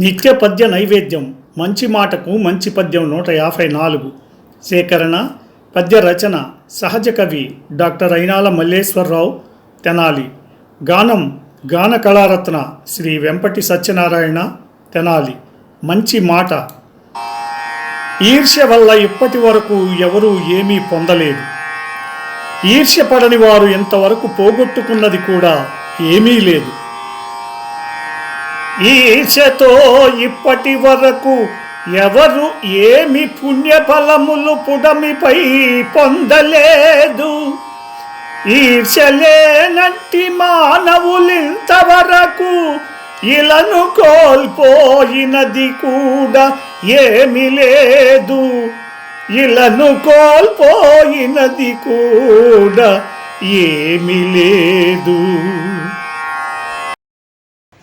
నిత్య పద్య నైవేద్యం మంచి మాటకు మంచి పద్యం నూట యాభై నాలుగు. సేకరణ పద్య రచన సహజ కవి డాక్టర్ అయినాల మల్లేశ్వరరావు తెనాలి. గానం గాన కళారత్న శ్రీ వెంపటి సత్యనారాయణ తెనాలి. మంచి మాట. ఈర్ష్య వల్ల ఇప్పటి వరకు ఎవరూ ఏమీ పొందలేదు. ఈర్ష్య పడని వారు ఇంతవరకు పోగొట్టుకున్నది కూడా ఏమీ లేదు. ఈశతో ఇప్పటి వరకు ఎవరు ఏమి పుణ్యఫలములు పుడమిపై పొందలేదు. ఈర్షలేనట్టి మానవులింతవరకు ఇలను కోల్పోయినది కూడా ఏమి లేదు. ఇలను కోల్పోయినది కూడా ఏమి లేదు.